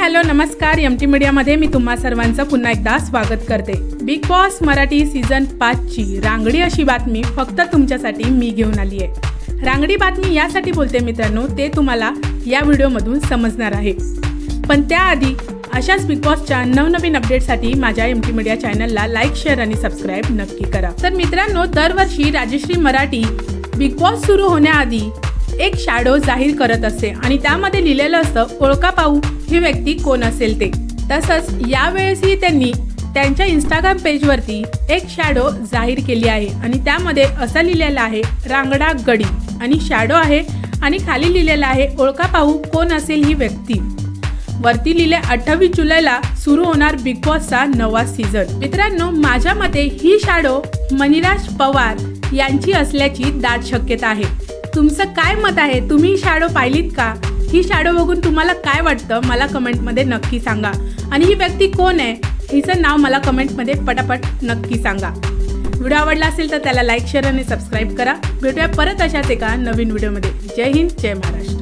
Hello नमस्कार. M T मीडियामध्ये मी तुम्हा सर्वांचं पुन्हा एकदा स्वागत करते. बिग बॉस मराठी सीझन पाचची रांगडी अशी बातमी फक्त तुमच्यासाठी मी घेऊन आली आहे रांगडी बातमी यासाठी बोलते मित्रांनो ते तुम्हाला या व्हिडिओमधून समजणार आहे. पण त्याआधी अशाच बिग बॉसच्या नवनवीन अपडेटसाठी माझ्या एम टी मीडिया चॅनलला लाईक शेअर आणि सबस्क्राईब नक्की करा. तर मित्रांनो दरवर्षी राजश्री मराठी बिग बॉस सुरू होण्याआधी एक शॅडो जाहीर करत असते आणि त्यामध्ये लिहिलेलं असतं ओळखा पाहू ही व्यक्ती कोण असेल ते? तसंच यावेळेसही त्यांनी त्यांच्या इंस्टाग्राम पेजवरती एक शॅडो जाहीर केली आहे आणि त्यामध्ये असं लिहिलेलं आहे रांगडा गडी आणि शॅडो आहे आणि खाली लिहिलेलं आहे ओळखा पाहू कोण असेल ही व्यक्ती? वरती लिहिले अठ्ठावीस जुलैला सुरू होणार बिग बॉसचा नवा सीझन मित्रांनो माझ्या मते ही शॅडो मनिराज पवार यांची असल्याची दाट शक्यता आहे. तुमचं काय मत आहे? तुम्ही ही शॅडो पाहिलीत का? ही शॅडो बघून तुम्हाला काय वाटतं मला कमेंटमध्ये नक्की सांगा. आणि ही व्यक्ती कोण आहे हिचं नाव मला कमेंटमध्ये पटापट नक्की सांगा. व्हिडिओ आवडला असेल तर त्याला लाईक शेअर आणि सबस्क्राईब करा. भेटूया परत अशाच एका नवीन व्हिडिओमध्ये. जय हिंद जय महाराष्ट्र.